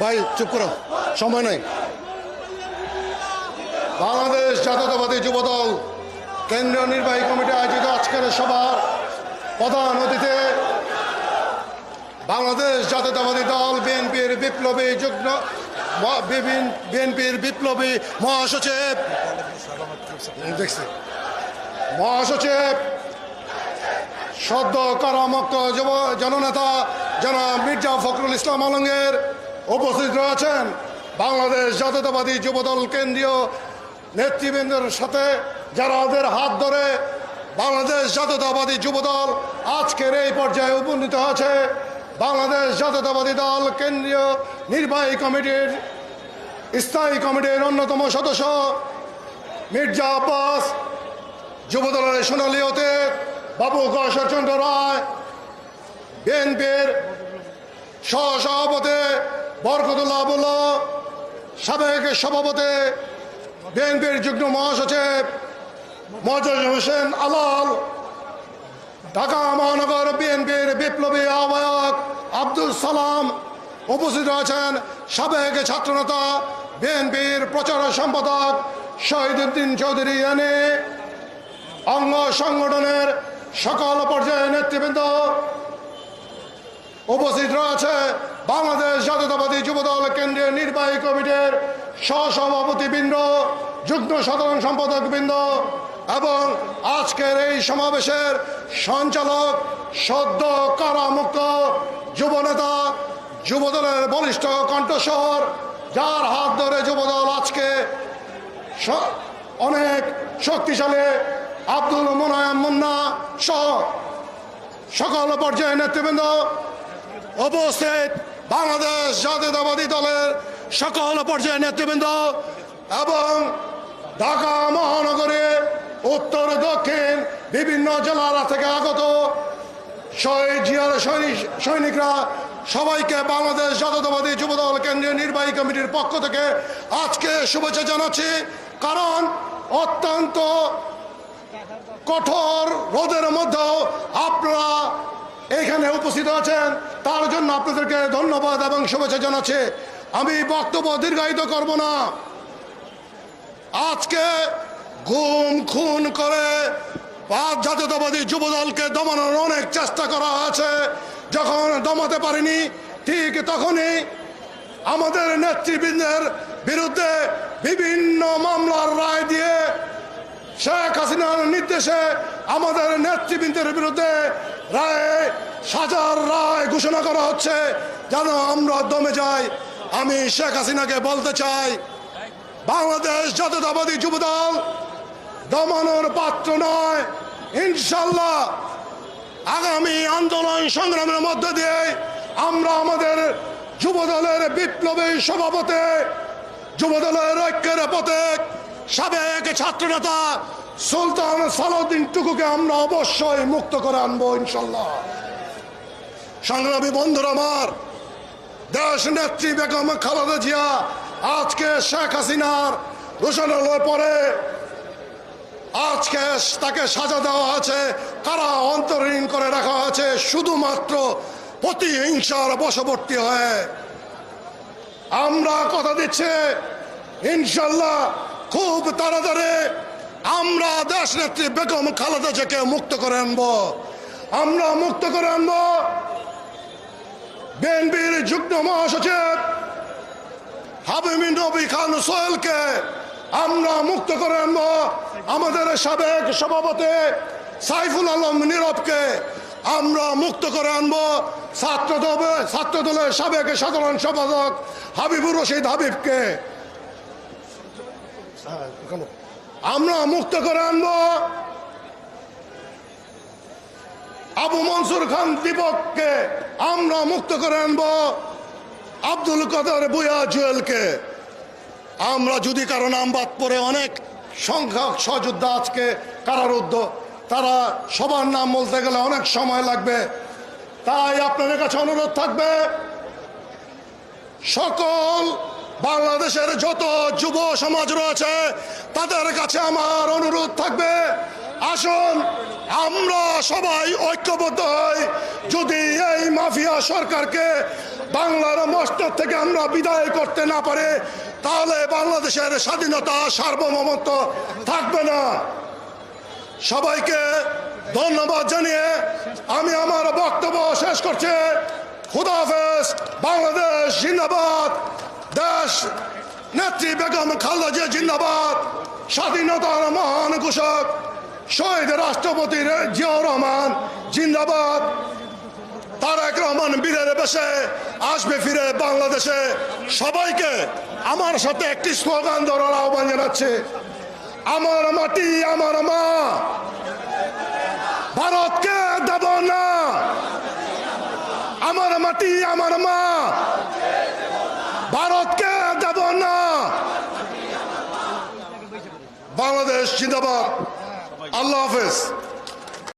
ভাই, চুপ করো। সময় নেই। বাংলাদেশ জাতীয়তাবাদী যুবদল, কেন্দ্রীয় নির্বাহী কমিটি আয়োজিত আজকের সভার প্রধান অতিথি, বাংলাদেশ জাতীয়তাবাদী দল, বিএনপির বিপ্লবী যুগ্ম বিএনপির বিপ্লবী মহাসচিব। দেখছি। মহাসচিব, সদ্য যুব জননেতা জনাব মির্জা ফখরুল ইসলাম আলমগীর উপস্থিত রয়েছেন বাংলাদেশ জাতীয়তাবাদী যুবদল কেন্দ্রীয় নেতৃবৃন্দের সাথে যারা ওদের হাত ধরে বাংলাদেশ জাতীয়তাবাদী যুবদল আজকের এই পর্যায়ে উপনীত হয়েছে। বাংলাদেশ জাতীয়তাবাদী দল কেন্দ্রীয় নির্বাহী কমিটির, স্থায়ী কমিটির অন্যতম সদস্য মির্জা আব্বাস, যুবদলের সোনালী অতীত, বাবু গশ্বরচন্দ্র রায়, বিএনপির সহসভাপতি বরকতুল্লাহ আবুল্লাহ, সাবেক সভাপতি বিএনপির যুগ্ম মহাসচিব মজুর হোসেন আলাল, ঢাকা মহানগর বিএনপির বিপ্লবী আহ্বায়ক আব্দুল সালাম উপস্থিত রয়েছেন। সাবেক ছাত্রনেতা বিএনপির প্রচার সম্পাদক শহীদুদ্দিন চৌধুরী এনে অঙ্গ সংগঠনের সকল পর্যায়ের নেতৃবৃন্দ উপস্থিত রয়েছে বাংলাদেশ জাতীয়তাবাদী যুবদল কেন্দ্রীয় নির্বাহী কমিটির সহসভাপতিবৃন্দ, যুগ্ম সাধারণ সম্পাদক বৃন্দ এবং আজকের এই সমাবেশের সঞ্চালক সদ্য কারামুক্ত যুবনেতা, যুবদলের বলিষ্ঠ কণ্ঠস্বর, যার হাত ধরে যুবদল আজকে অনেক শক্তিশালী আব্দুল মোনায়াম মুন্না সহ সকল পর্যায়ের নেতৃবৃন্দ উপস্থিত বাংলাদেশ জাতীয়তাবাদী দলের সকল পর্যায়ের নেতৃবৃন্দ এবং ঢাকা মহানগরে, উত্তর, দক্ষিণ, বিভিন্ন জেলা থেকে আগত সৈনিকরা সবাইকে বাংলাদেশ জাতীয়তাবাদী যুবদল কেন্দ্রীয় নির্বাহী কমিটির পক্ষ থেকে আজকে শুভেচ্ছা জানাচ্ছি। কারণ অত্যন্ত কঠোর রোদের মধ্যেও আপনারা এখানে উপস্থিত আছেন। তার জন্য আপনাদেরকে ধন্যবাদ এবং শুভেচ্ছা জানাচ্ছি। আমি বক্তব্য দীর্ঘায়িত করব না। আজকে গুম খুন করে পাঁচ জাতীয়তাবাদী যুবদলকে দমানোর অনেক চেষ্টা করা হয়েছে। যখন দমাতে পারিনি, ঠিক তখনই আমাদের নেতৃবৃন্দের বিরুদ্ধে বিভিন্ন মামলার রায় দিয়ে শেখ হাসিনার নির্দেশে আমাদের নেতৃবৃন্দের বিরুদ্ধে রায় সাজার রায় ঘোষণা করা হচ্ছে, যেন আমরা দমে যাই। আমি শেখ হাসিনাকে বলতে চাই, বাংলাদেশ জাতীয়তাবাদী যুবদল দমানোর পাত্র নয়। ইনশাল্লাহ আগামী আন্দোলন সংগ্রামের মধ্য দিয়ে আমরা আমাদের যুবদলের বিপ্লবী সভাপতি, যুবদলের ঐক্যের প্রতীক, সাবেক ছাত্রনেতা সুলতান সালাউদ্দিন টুকুকে আমরা অবশ্যই মুক্ত করে আনব, ইনশাল্লাহ। সংগ্রামী বন্ধুরা আমার, দেশ নেত্রী বেগম খালেদা জিয়া, আজকে শেখ হাসিনার ঘোষণার পরে, আজকে তাকে সাজা দেওয়া আছে কারা অন্তরীণ করে রাখা আছে শুধুমাত্র প্রতিহিংসার বশবর্তী হয়ে। আমরা কথা দিচ্ছে, ইনশাল্লাহ, খুব তাড়াতাড়ি আমরা দেশ নেত্রী বেগম খালেদা জিয়াকে মুক্ত করে আনব। আমরা মুক্ত করে আনব। বিএনপির যুগ্ম মহাসচিব হাবিবিন নবী খান সোহেলকে আমরা মুক্ত করে আনব। আমাদের সাবেক সভাপতি সাইফুল আলম নীরবকে আমরা মুক্ত করে আনব। ছাত্র ছাত্র দলের সাবেক সাধারণ সম্পাদক হাবিবুর রশিদ হাবিবকে। আমরা মুক্ত করে আনব। আবু মনসুর খান দীপককে আমরা মুক্ত করে আনব। আব্দুল কাদের বুয়া জুয়েলকে। আমরা যদি কারও নাম বাদ পড়ে অনেক সংখ্যক সহযোদ্ধা আজকে কারারুদ্ধ, তারা সবার নাম বলতে গেলে অনেক সময় লাগবে। তাই আপনাদের কাছে অনুরোধ থাকবে, সকল বাংলাদেশের যত যুব সমাজ রয়েছে, তাদের কাছে আমার অনুরোধ থাকবে, আসুন, আমরা সবাই ঐক্যবদ্ধ হই। যদি এই মাফিয়া সরকারকে বাংলার মস্তক থেকে আমরা বিদায় করতে না পারে, তাহলে বাংলাদেশের স্বাধীনতা সার্বভৌমত্ব থাকবে না। সবাইকে ধন্যবাদ জানিয়ে আমি আমার বক্তব্য শেষ করছি। খুদাফেজ বাংলাদেশ জিন্দাবাদ। দেশ, নেত্রী বেগম খালেদা জিন্দাবাদ, স্বাধীনতার মহান ঘোষক, শহীদ রাষ্ট্রপতি জিয়াউর রহমান জিন্দাবাদ। তারেক রহমান বীরের বেশে আসবে ফিরে বাংলাদেশে। সবাইকে আমার সাথে একটি স্লোগান ধরার আহ্বান জানাচ্ছে। আমার মাটি, আমার মা, ভারতকে দেব না। আমার মাটি, আমার মা ভারতকে দেব না। বাংলাদেশ জিন্দাবাদ। আল্লাহ হাফেজ।